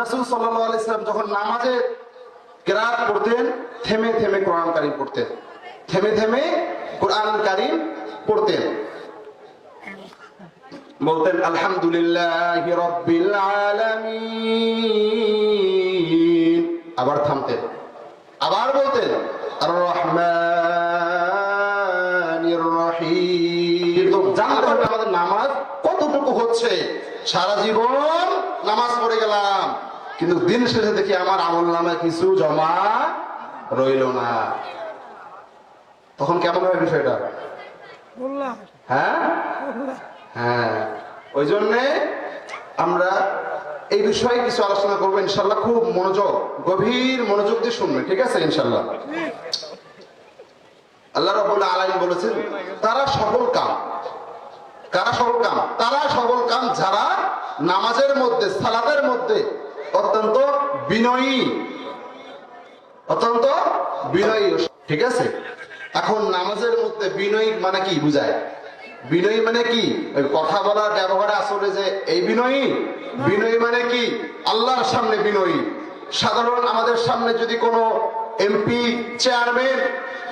রাসূল সাল্লাম যখন নামাজে কেরাত পড়তেন, থেমে থেমে কোরআন কারীম পড়তেন। থেমে থেমে কোরআন কারীম পড়তেন। বলতেন, আলহামদুলিল্লাহ রব্বিল আলামিন। আবার থামতেন। আবার বলতেন আর রহমানির রহিম জানতে হবে আমাদের নামাজ কতটুকু হচ্ছে? সারা জীবন নামাজ পড়ে গেলাম। কিন্তু দিন শেষে দেখি আমার আমল নামে কিছু জমা রইল না। তখন কেমন হবে বিষয়টা? হ্যাঁ? হ্যাঁ। ওই জন্যে আমরা এই বিষয়ে কিছু আলোচনা করব। ইনশাল্লাহ খুব মনোযোগ গভীর মনোযোগ দিয়ে শুনবে। ঠিক আছে ইনশাল্লাহ? আল্লাহ রাবুল আলাইন বলেছেন তারা সকল কাম। কারা সকল কাম? তারা সকল কাম যারা নামাজের মধ্যে সালাদের মধ্যে অত্যন্ত বিনয়ী। অত্যন্ত বিনয়ী। ঠিক আছে? এখন নামাজের মধ্যে বিনয়ী মানে কি বুঝায়? বিনয়ী মানে কি? কথা বলার ব্যবহারে আসলে যে এই বিনয়ী বিনয়ী মানে কি? আল্লাহর সামনে বিনয়ী। সাধারণ আমাদের সামনে যদি কোনো এমপি, চেয়ারম্যান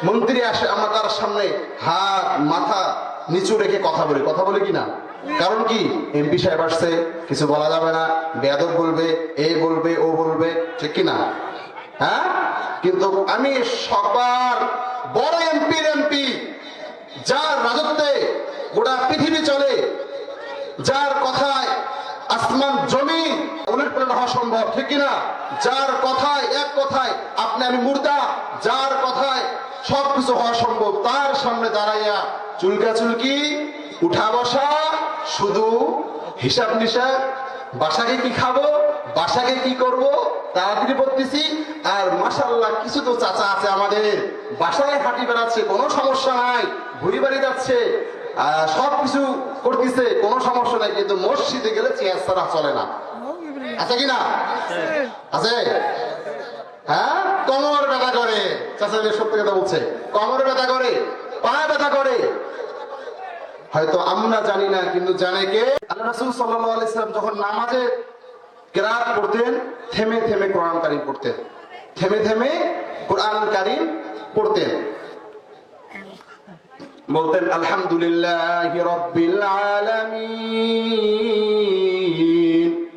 মন্ত্রী আসে, আমরা তার সামনে হাত, মাথা নিচু রেখে কথা বলি। কথা বলি কিনা? কারণ কি? এমপি সাহেব আসছে, কিছু বলা যাবে না। বেয়াদব বলবে, এ বলবে, ও বলবে, ঠিক কি না হ্যাঁ? কিন্তু আমি সবার বড় এমপির এমপি, যার রাজত্বে গোটা পৃথিবী চলে, যার কথায় আসমান, জমি পালট হওয়া সম্ভব, ঠিক কিনা? যার কথায়, এক কথায় আপনি আমি মুর্দা, যার কথায় সবকিছু হওয়া সম্ভব। তার সামনে দাঁড়াইয়া চুলকা চুলকি উঠা বসা শুধু হিসাব নিসাব বাসাকে কি খাব বাসাকে কি করব তাড়াতাড়ি পড়তেছি আর মাসাল্লাহ কিছু তো চাচা আছে আমাদের। বাসায় হাঁটি বেড়াচ্ছে কোনো সমস্যা নাই ঘুরি বাড়ি যাচ্ছে আহ, সবকিছু করতেছে কোনো সমস্যা নাই কিন্তু মসজিদে গেলে চেয়ার ছাড়া চলে না। আছে কি না? আছে? হ্যাঁ? কোমর ব্যথা করে। চাচা যে সত্যি কথা বলছে। কোমর ব্যথা করে পা ব্যথা করে। হয়তো আমরা জানি না, কিন্তু জানে কে? আল্লাহ রাসূল সাল্লাম যখন নামাজে কেরাত পড়তেন, থেমে থেমে কোরআন কারীম পড়তেন। থেমে থেমে কোরআন কারীম পড়তেন। বলতেন, আলহামদুলিল্লাহ রব্বিল আলামিন।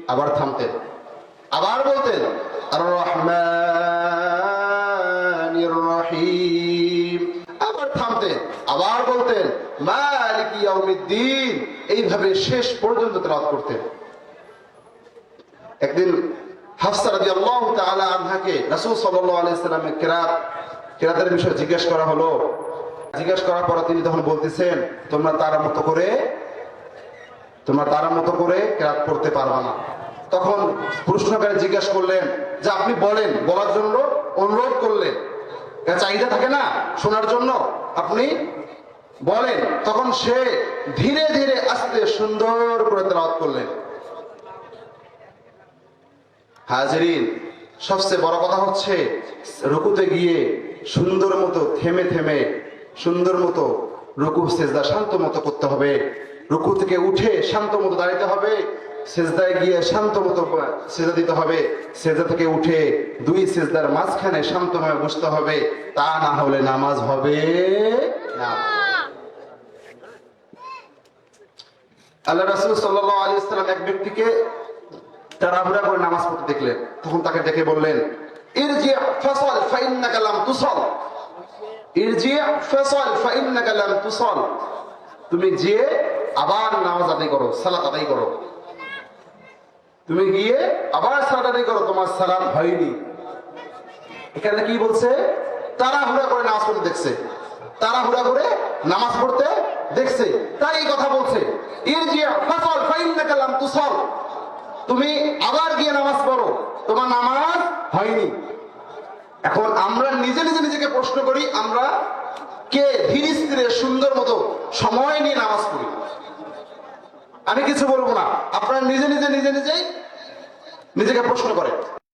আবার থামতেন। আবার বলতেন আর রহমানির আবার থামতেন, আবার বলতেন এইভাবে শেষ পর্যন্ত তেলাওয়াত করতেন। একদিন হাফসা তাআলা আনহাকে রাসূল সাল্লাল্লাহু আলাইহি সাল্লামের কিরাত, কিরাতের বিষয়ে জিজ্ঞেস করা হলো। জিজ্ঞেস করার পর তিনি তখন বলতেছেন, তোমরা তার মতো করে, তোমরা তার মতো করে কেরাত পড়তে পারবা না। তখন প্রশ্নকারী জিজ্ঞাসা করলেন, যে আপনি বলেন, বলার জন্য অনুরোধ করলেন। চাহিদা থাকে না শোনার জন্য। আপনি বলেন, তখন সে ধীরে ধীরে আস্তে সুন্দর করে তেলাওয়াত করলেন। হাজরিন, সবচেয়ে বড় কথা হচ্ছে রুকুতে গিয়ে সুন্দর মতো থেমে থেমে, সুন্দর মতো রুকু, সেজদা শান্ত মতো করতে হবে। রুকু থেকে উঠে শান্ত মতো দাঁড়াতে হবে। সেজদায় গিয়ে শান্ত মতো সেজা দিতে হবে। সেজা থেকে উঠে দুই সেজদার মাঝখানে শান্তভাবে বসতে হবে। তা না হলে নামাজ হবে না। আল্লাহ রাসূল আলাইহি সাল্লাম এক ব্যক্তিকে করে নামাজ পড়তে দেখলেন। তখন তাকে দেখে বললেন ফাসাল ফাইন্নাকা লাম তুসাল। ইরজি ফাসাল ফাইন্নাকা লাম তুসাল। তুমি যে আবার নামাজ আদায় করো, সালাত আদায় করো। তুমি গিয়ে আবার সালাত আদায় করো, তোমার সালাত হয়নি। এখানে কি বলছে? তাড়াহুড়া করে নামাজ পড়তে দেখছে। তাড়াহুড়া করে নামাজ পড়তে দেখছে। তাই এই কথা বলছে তুমি আবার গিয়ে নামাজ পড়ো, তোমার নামাজ হয়নি। এখন আমরা নিজে নিজে নিজেকে প্রশ্ন করি, আমরা কে ধীরে স্থিরে সুন্দর মতো সময় নিয়ে নামাজ পড়ি? আমি কিছু আপনারা নিজে নিজে নিজে নিজেই নিজেকে প্রশ্ন করেন।